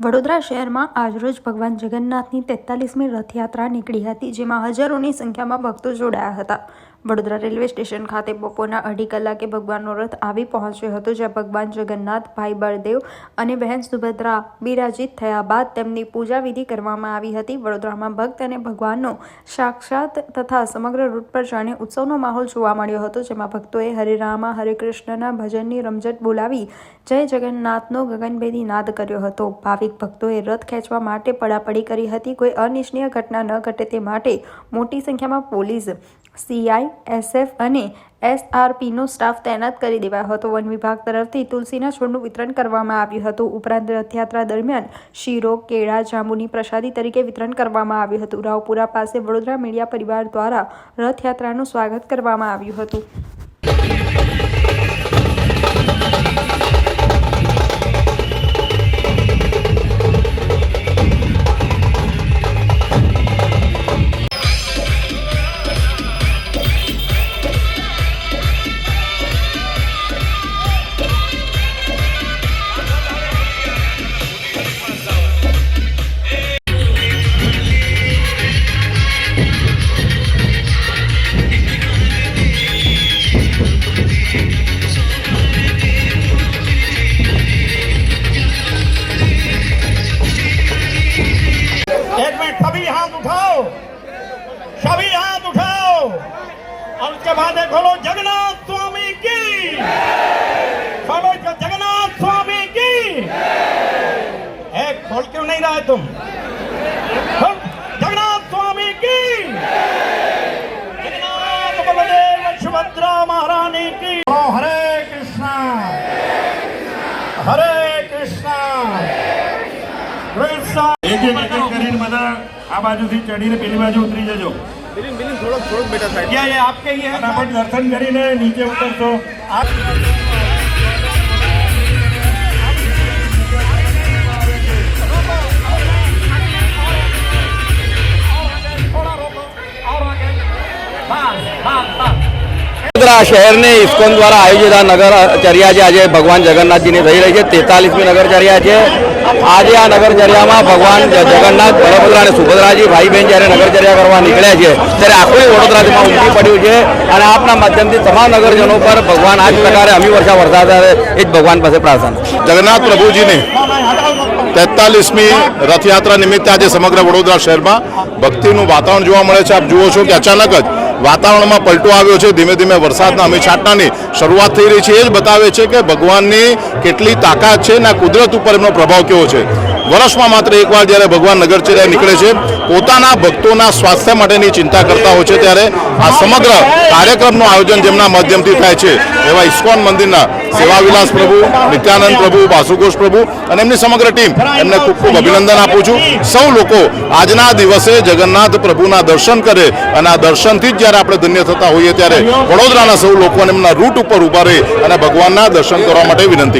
વડોદરા શહેરમાં આજરોજ ભગવાન જગન્નાથની તેતાલીસમી રથયાત્રા નીકળી હતી, જેમાં હજારોની સંખ્યામાં ભક્તો જોડાયા હતા. વડોદરા રેલવે સ્ટેશન ખાતે બપોરના અઢી કલાકે ભગવાનનો રથ આવી પહોંચ્યો હતો, જ્યાં ભગવાન જગન્નાથ ભાઈ બળદેવ અને બહેન સુભદ્રા બિરાજિત થયા બાદ તેમની પૂજા વિધિ કરવામાં આવી હતી. વડોદરામાં ભક્ત અને ભગવાનનો સાક્ષાત તથા સમગ્ર રૂટ પર જાણે ઉત્સવનો માહોલ જોવા મળ્યો હતો, જેમાં ભક્તોએ હરે રામા, હરે કૃષ્ણના ભજનની રમઝટ બોલાવી જય જગન્નાથનો ગગનભેદી નાદ કર્યો હતો. ભાવિક ભક્તોએ રથ ખેંચવા માટે પડાપડી કરી હતી. કોઈ અનિચ્છનીય ઘટના ન ઘટે તે માટે મોટી સંખ્યામાં પોલીસ સીઆઈ એસએફ અને એસઆરપીનો સ્ટાફ તૈનાત કરી દેવાયો હતો. વન વિભાગ તરફથી તુલસીના છોડનું વિતરણ કરવામાં આવ્યું હતું. ઉપરાંત રથયાત્રા દરમિયાન શીરો, કેળા, જાંબુની પ્રસાદી તરીકે વિતરણ કરવામાં આવ્યું હતું. રાવપુરા પાસે વડોદરા મીડિયા પરિવાર દ્વારા રથયાત્રાનું સ્વાગત કરવામાં આવ્યું હતું. हाथ उठाओ सभी हाथ उठाओ और उसके बाद एक बोलो जगन्नाथ स्वामी की बोलो जो जगन्नाथ स्वामी की एक बोल क्यों नहीं रहे तुम बोल, जगन्नाथ स्वामी की जगन्नाथ बलदेव सुभद्रा महारानी की बोलो, हरे कृष्णा हरे બધા આ બાજુથી ચડીને પેલી બાજુ ઉતરી જજો. આપ કહીએ દર્શન કરીને નીચે ઉતરશો. શહેરને ઇસ્કોન દ્વારા આયોજિત આ નગરચર્યા જે આજે ભગવાન જગન્નાથજીની થઈ રહી છે. તેતાલીસમી નગરચર્યા છે. આજે આ નગરચર્યામાં ભગવાન જગન્નાથ, બળભદ્રા અને સુભદ્રાજી ભાઈ બહેન જ્યારે નગરચર્યા કરવા નીકળ્યા છે, ત્યારે આખું વડોદરામાં ઉમટી પડ્યું છે અને આપના માધ્યમથી તમામ નગરજનો પર ભગવાન આ જ પ્રકારે અમી વર્ષા વરસાદ એ જ ભગવાન પાસે પ્રાર્થના જગન્નાથ પ્રભુજીને તેતાલીસમી રથયાત્રા નિમિત્તે આજે સમગ્ર વડોદરા શહેરમાં ભક્તિનું વાતાવરણ જોવા મળે છે. આપ જુઓ છો કે અચાનક જ વાતાવરણમાં પલટો આવ્યો છે. ધીમે ધીમે વરસાદના અમે છાંટણાની શરૂઆત થઈ રહી છે. એ જ બતાવે છે કે ભગવાનની કેટલી તાકાત છે અને કુદરત ઉપર એમનો પ્રભાવ કેવો છે. વર્ષમાં માત્ર એકવાર જ્યારે ભગવાન નગરચર્યા નીકળે છે, પોતાના ભક્તોના સ્વાસ્થ્ય માટેની ચિંતા કરતા હોય છે ત્યારે આ સમગ્ર કાર્યક્રમનું આયોજન જેમના માધ્યમથી થાય છે, એવા ઇસ્કોન મંદિરના સેવાવિલાસ પ્રભુ, નિત્યાનંદ પ્રભુ બાસુઘોષ પ્રભુ અને એમની સમગ્ર ટીમ એમને ખૂબ ખૂબ અભિનંદન આપું છું. સૌ લોકો આજના દિવસે જગન્નાથ પ્રભુના દર્શન કરે અને આ દર્શનથી જ જ્યારે આપણે ધન્ય થતા હોઈએ ત્યારે વડોદરાના સૌ લોકોને એમના રૂટ ઉપર ઊભા રહી અને ભગવાનના દર્શન કરવા માટે વિનંતી